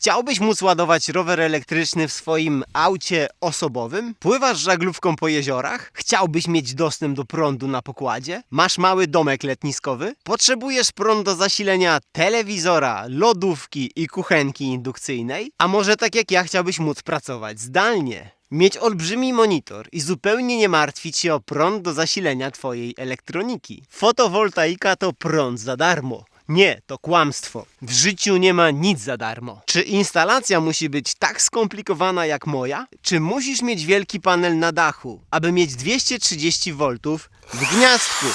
Chciałbyś móc ładować rower elektryczny w swoim aucie osobowym? Pływasz żaglówką po jeziorach? Chciałbyś mieć dostęp do prądu na pokładzie? Masz mały domek letniskowy? Potrzebujesz prąd do zasilenia telewizora, lodówki i kuchenki indukcyjnej? A może tak jak ja chciałbyś móc pracować zdalnie? Mieć olbrzymi monitor i zupełnie nie martwić się o prąd do zasilenia Twojej elektroniki. Fotowoltaika to prąd za darmo. Nie, to kłamstwo. W życiu nie ma nic za darmo. Czy instalacja musi być tak skomplikowana jak moja? Czy musisz mieć wielki panel na dachu, aby mieć 230 V w gniazdku?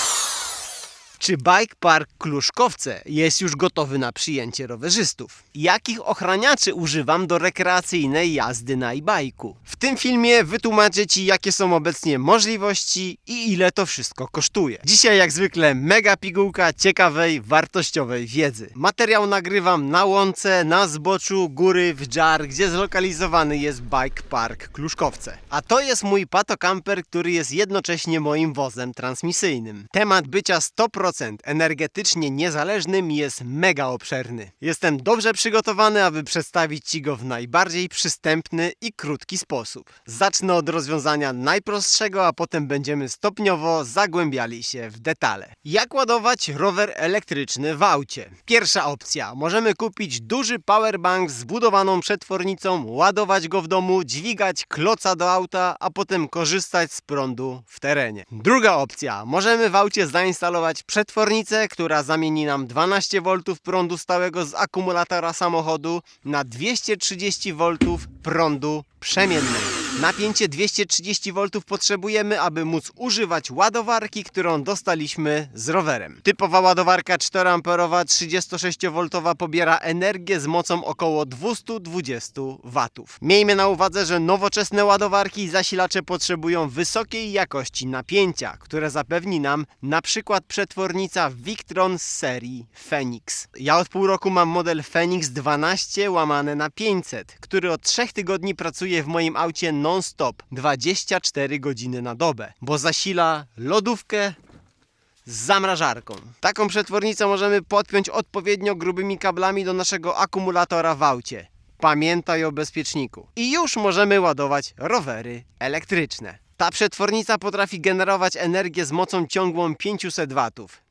Czy Bike Park Kluszkowce jest już gotowy na przyjęcie rowerzystów? Jakich ochraniaczy używam do rekreacyjnej jazdy na e-bajku? W tym filmie wytłumaczę Ci, jakie są obecnie możliwości i ile to wszystko kosztuje. Dzisiaj, jak zwykle, mega pigułka ciekawej, wartościowej wiedzy. Materiał nagrywam na łące, na zboczu góry w Jar, gdzie zlokalizowany jest Bike Park Kluszkowce. A to jest mój patokamper, który jest jednocześnie moim wozem transmisyjnym. Temat bycia 100% energetycznie niezależnym jest mega obszerny. Jestem dobrze przygotowany, aby przedstawić Ci go w najbardziej przystępny i krótki sposób. Zacznę od rozwiązania najprostszego, a potem będziemy stopniowo zagłębiali się w detale. Jak ładować rower elektryczny w aucie? Pierwsza opcja. Możemy kupić duży powerbank z budowaną przetwornicą, ładować go w domu, dźwigać kloca do auta, a potem korzystać z prądu w terenie. Druga opcja. Możemy w aucie zainstalować przetwornicę, która zamieni nam 12 V prądu stałego z akumulatora samochodu na 230 V prądu przemiennego. Napięcie 230 V potrzebujemy, aby móc używać ładowarki, którą dostaliśmy z rowerem. Typowa ładowarka 4A 36V pobiera energię z mocą około 220 W. Miejmy na uwadze, że nowoczesne ładowarki i zasilacze potrzebują wysokiej jakości napięcia, które zapewni nam na przykład przetwornica Victron z serii Phoenix. Ja od pół roku mam model Phoenix 12 łamane na 500, który od 3 tygodni pracuje w moim aucie non-stop 24 godziny na dobę, bo zasila lodówkę z zamrażarką. Taką przetwornicę możemy podpiąć odpowiednio grubymi kablami do naszego akumulatora w aucie. Pamiętaj o bezpieczniku. I już możemy ładować rowery elektryczne. Ta przetwornica potrafi generować energię z mocą ciągłą 500 W,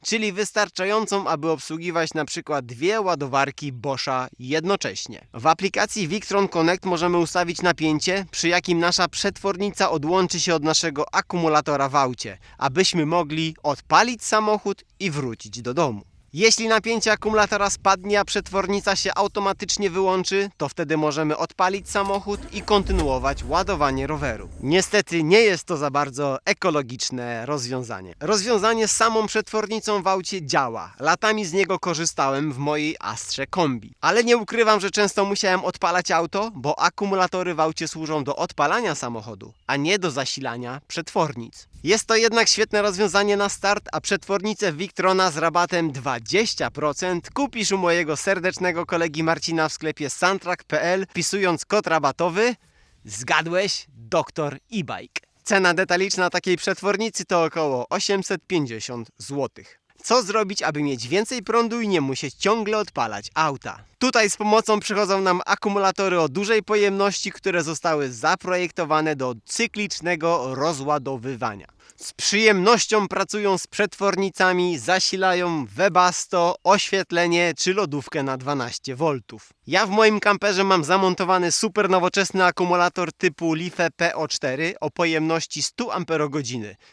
czyli wystarczającą, aby obsługiwać przykład dwie ładowarki Boscha jednocześnie. W aplikacji Victron Connect możemy ustawić napięcie, przy jakim nasza przetwornica odłączy się od naszego akumulatora w aucie, abyśmy mogli odpalić samochód i wrócić do domu. Jeśli napięcie akumulatora spadnie, a przetwornica się automatycznie wyłączy, to wtedy możemy odpalić samochód i kontynuować ładowanie roweru. Niestety nie jest to za bardzo ekologiczne rozwiązanie. Rozwiązanie z samą przetwornicą w aucie działa. Latami z niego korzystałem w mojej Astrze Kombi. Ale nie ukrywam, że często musiałem odpalać auto, bo akumulatory w aucie służą do odpalania samochodu, a nie do zasilania przetwornic. Jest to jednak świetne rozwiązanie na start, a przetwornicę Victrona z rabatem 20% kupisz u mojego serdecznego kolegi Marcina w sklepie soundtrack.pl wpisując kod rabatowy Zgadłeś? Doktor e-bike. Cena detaliczna takiej przetwornicy to około 850 zł. Co zrobić, aby mieć więcej prądu i nie musieć ciągle odpalać auta? Tutaj z pomocą przychodzą nam akumulatory o dużej pojemności, które zostały zaprojektowane do cyklicznego rozładowywania. Z przyjemnością pracują z przetwornicami, zasilają webasto, oświetlenie czy lodówkę na 12 V. Ja w moim kamperze mam zamontowany super nowoczesny akumulator typu Life PO4 o pojemności 100 Ah,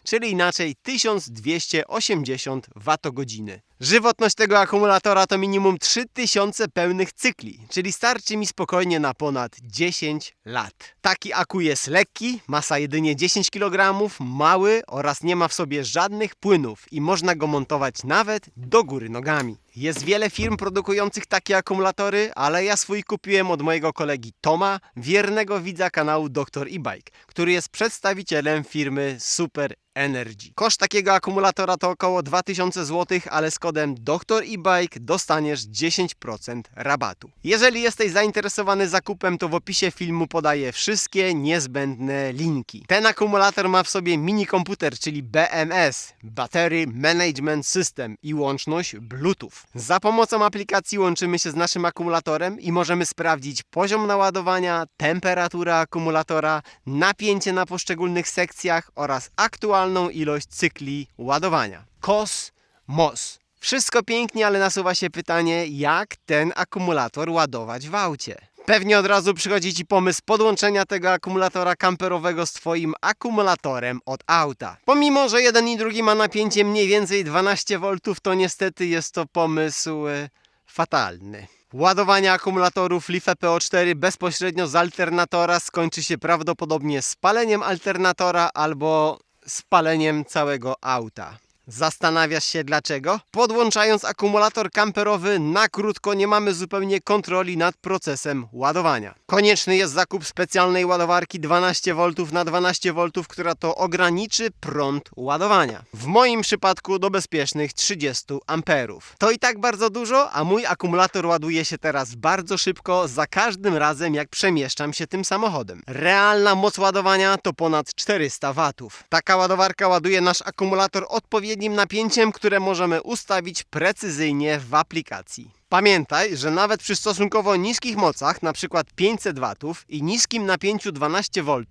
czyli inaczej 1280 Wh. Żywotność tego akumulatora to minimum 3000 pełnych cykli, czyli starczy mi spokojnie na ponad 10 lat. Taki aku jest lekki, masa jedynie 10 kg, mały oraz nie ma w sobie żadnych płynów i można go montować nawet do góry nogami. Jest wiele firm produkujących takie akumulatory, ale ja swój kupiłem od mojego kolegi Toma, wiernego widza kanału Dr. E-Bike, który jest przedstawicielem firmy Super Energy. Koszt takiego akumulatora to około 2000 zł, ale z kodem Dr. E-Bike dostaniesz 10% rabatu. Jeżeli jesteś zainteresowany zakupem, to w opisie filmu podaję wszystkie niezbędne linki. Ten akumulator ma w sobie mini komputer, czyli BMS, Battery Management System i łączność Bluetooth. Za pomocą aplikacji łączymy się z naszym akumulatorem i możemy sprawdzić poziom naładowania, temperaturę akumulatora, napięcie na poszczególnych sekcjach oraz aktualną ilość cykli ładowania. KOS, MOS. Wszystko pięknie, ale nasuwa się pytanie, jak ten akumulator ładować w aucie. Pewnie od razu przychodzi Ci pomysł podłączenia tego akumulatora kamperowego z Twoim akumulatorem od auta. Pomimo, że jeden i drugi ma napięcie mniej więcej 12 V, to niestety jest to pomysł e, fatalny. Ładowanie akumulatorów LiFe PO4 bezpośrednio z alternatora skończy się prawdopodobnie spaleniem alternatora albo spaleniem całego auta. Zastanawiasz się dlaczego? Podłączając akumulator kamperowy na krótko nie mamy zupełnie kontroli nad procesem ładowania. Konieczny jest zakup specjalnej ładowarki 12V na 12V, która to ograniczy prąd ładowania. W moim przypadku do bezpiecznych 30 amperów. To i tak bardzo dużo, a mój akumulator ładuje się teraz bardzo szybko za każdym razem jak przemieszczam się tym samochodem. Realna moc ładowania to ponad 400 watów. Taka ładowarka ładuje nasz akumulator odpowiednim napięciem, które możemy ustawić precyzyjnie w aplikacji. Pamiętaj, że nawet przy stosunkowo niskich mocach, np. 500 W i niskim napięciu 12 V,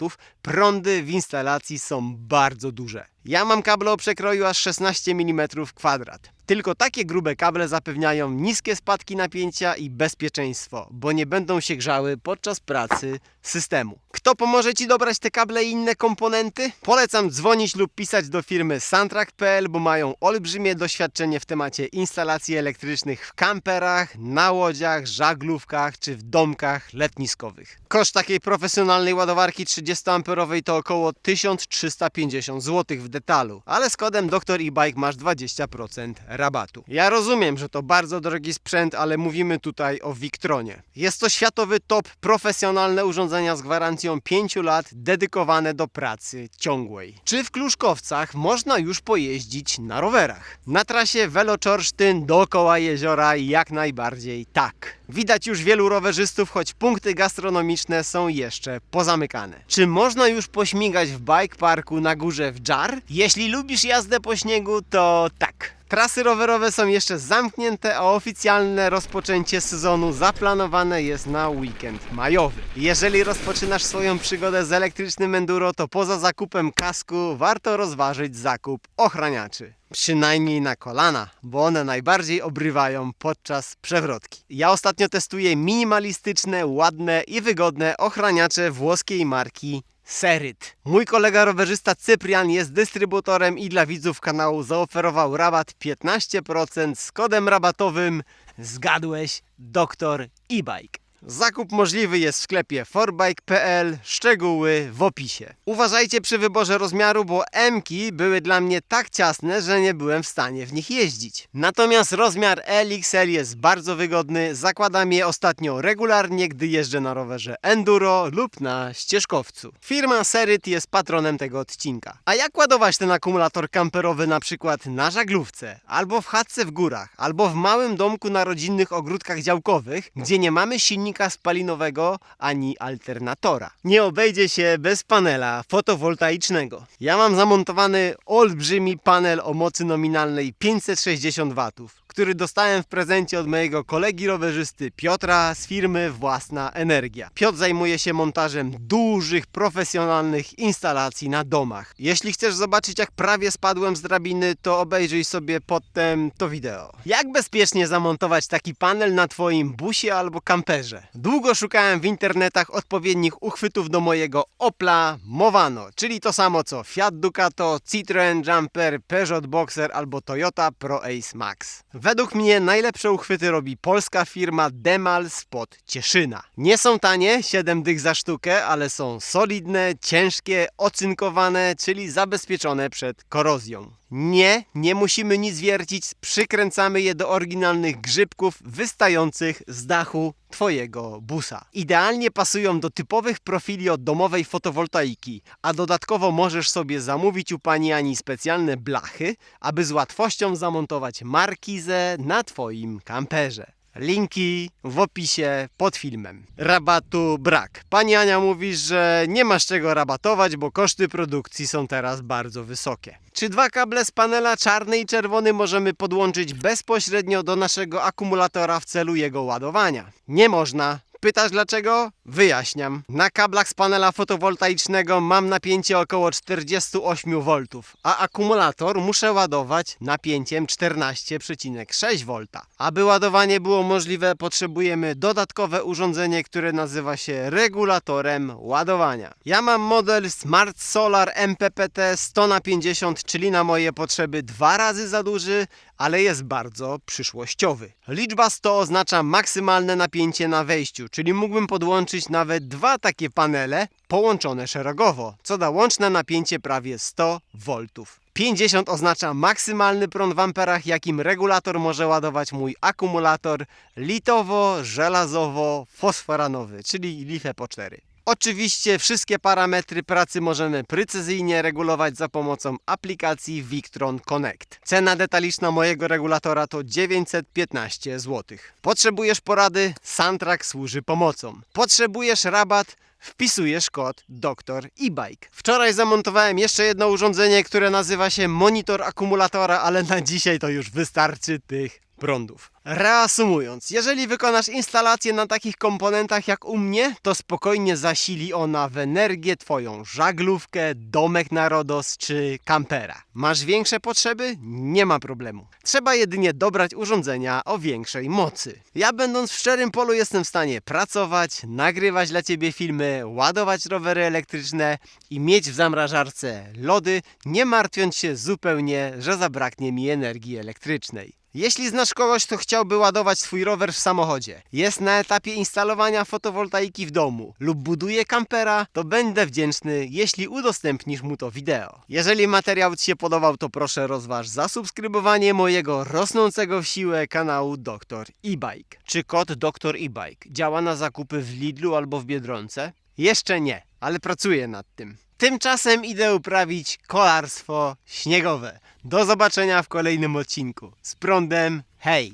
prądy w instalacji są bardzo duże. Ja mam kable o przekroju aż 16 mm kwadrat. Tylko takie grube kable zapewniają niskie spadki napięcia i bezpieczeństwo, bo nie będą się grzały podczas pracy systemu. Kto pomoże Ci dobrać te kable i inne komponenty? Polecam dzwonić lub pisać do firmy Soundtrack.pl, bo mają olbrzymie doświadczenie w temacie instalacji elektrycznych w kamperach, na łodziach, żaglówkach czy w domkach letniskowych. Koszt takiej profesjonalnej ładowarki 30A to około 1350 zł w detalu, ale z kodem Dr. e-bike masz 20% rabatu. Ja rozumiem, że to bardzo drogi sprzęt, ale mówimy tutaj o Victronie. Jest to światowy top profesjonalne urządzenia z gwarancją 5 lat dedykowane do pracy ciągłej. Czy w Kluszkowcach można już pojeździć na rowerach? Na trasie Veloczorsztyn dookoła jeziora jak najbardziej tak. Widać już wielu rowerzystów, choć punkty gastronomiczne są jeszcze pozamykane. Czy można już pośmigać w bike parku na górze w Jar? Jeśli lubisz jazdę po śniegu, to tak. Trasy rowerowe są jeszcze zamknięte, a oficjalne rozpoczęcie sezonu zaplanowane jest na weekend majowy. Jeżeli rozpoczynasz swoją przygodę z elektrycznym enduro, to poza zakupem kasku warto rozważyć zakup ochraniaczy. Przynajmniej na kolana, bo one najbardziej obrywają podczas przewrotki. Ja ostatnio testuję minimalistyczne, ładne i wygodne ochraniacze włoskiej marki Seryt. Mój kolega rowerzysta Cyprian jest dystrybutorem i dla widzów kanału zaoferował rabat 15% z kodem rabatowym zgadłeś doktor e-bike. Zakup możliwy jest w sklepie forbike.pl, szczegóły w opisie. Uważajcie przy wyborze rozmiaru, bo M-ki były dla mnie tak ciasne, że nie byłem w stanie w nich jeździć. Natomiast rozmiar LXL jest bardzo wygodny, zakładam je ostatnio regularnie, gdy jeżdżę na rowerze enduro lub na ścieżkowcu. Firma Seryt jest patronem tego odcinka. A jak ładować ten akumulator kamperowy na przykład na żaglówce, albo w chatce w górach, albo w małym domku na rodzinnych ogródkach działkowych, gdzie nie mamy silnika spalinowego ani alternatora. Nie obejdzie się bez panela fotowoltaicznego. Ja mam zamontowany olbrzymi panel o mocy nominalnej 560 W który dostałem w prezencie od mojego kolegi rowerzysty Piotra z firmy Własna Energia. Piotr zajmuje się montażem dużych, profesjonalnych instalacji na domach. Jeśli chcesz zobaczyć jak prawie spadłem z drabiny, to obejrzyj sobie potem to wideo. Jak bezpiecznie zamontować taki panel na Twoim busie albo kamperze? Długo szukałem w internetach odpowiednich uchwytów do mojego Opla Movano, czyli to samo co Fiat Ducato, Citroen Jumper, Peugeot Boxer albo Toyota Pro Ace Max. Według mnie najlepsze uchwyty robi polska firma Demal spod Cieszyna. Nie są tanie, 7 dych za sztukę, ale są solidne, ciężkie, ocynkowane, czyli zabezpieczone przed korozją. Nie, nie musimy nic wiercić, przykręcamy je do oryginalnych grzybków wystających z dachu Twojego busa. Idealnie pasują do typowych profili od domowej fotowoltaiki, a dodatkowo możesz sobie zamówić u pani Ani specjalne blachy, aby z łatwością zamontować markizę na Twoim kamperze. Linki w opisie pod filmem. Rabatu brak. Pani Ania mówi, że nie masz czego rabatować, bo koszty produkcji są teraz bardzo wysokie. Czy dwa kable z panela czarny i czerwony możemy podłączyć bezpośrednio do naszego akumulatora w celu jego ładowania? Nie można. Pytasz dlaczego? Wyjaśniam. Na kablach z panela fotowoltaicznego mam napięcie około 48 V, a akumulator muszę ładować napięciem 14,6 V. Aby ładowanie było możliwe, potrzebujemy dodatkowe urządzenie, które nazywa się regulatorem ładowania. Ja mam model Smart Solar MPPT 100 na 50, czyli na moje potrzeby dwa razy za duży, ale jest bardzo przyszłościowy. Liczba 100 oznacza maksymalne napięcie na wejściu, czyli mógłbym podłączyć nawet dwa takie panele połączone szerogowo, co da łączne napięcie prawie 100 V. 50 oznacza maksymalny prąd w amperach, jakim regulator może ładować mój akumulator litowo-żelazowo-fosforanowy, czyli LiFePO 4. Oczywiście wszystkie parametry pracy możemy precyzyjnie regulować za pomocą aplikacji Victron Connect. Cena detaliczna mojego regulatora to 915 zł. Potrzebujesz porady? Soundtrack służy pomocą. Potrzebujesz rabat? Wpisujesz kod Dr. e-bike. Wczoraj zamontowałem jeszcze jedno urządzenie, które nazywa się monitor akumulatora, ale na dzisiaj to już wystarczy tych prądów. Reasumując, jeżeli wykonasz instalację na takich komponentach jak u mnie, to spokojnie zasili ona w energię twoją żaglówkę, domek na Rodos czy kampera. Masz większe potrzeby? Nie ma problemu. Trzeba jedynie dobrać urządzenia o większej mocy. Ja będąc w szczerym polu jestem w stanie pracować, nagrywać dla ciebie filmy, ładować rowery elektryczne i mieć w zamrażarce lody, nie martwiąc się zupełnie, że zabraknie mi energii elektrycznej. Jeśli znasz kogoś, kto chciałby ładować swój rower w samochodzie, jest na etapie instalowania fotowoltaiki w domu lub buduje kampera, to będę wdzięczny, jeśli udostępnisz mu to wideo. Jeżeli materiał Ci się podobał, to proszę rozważ zasubskrybowanie mojego rosnącego w siłę kanału Dr. E-Bike. Czy kod Dr. E-Bike działa na zakupy w Lidlu albo w Biedronce? Jeszcze nie, ale pracuję nad tym. Tymczasem idę uprawić kolarstwo śniegowe. Do zobaczenia w kolejnym odcinku. Z prądem, hej!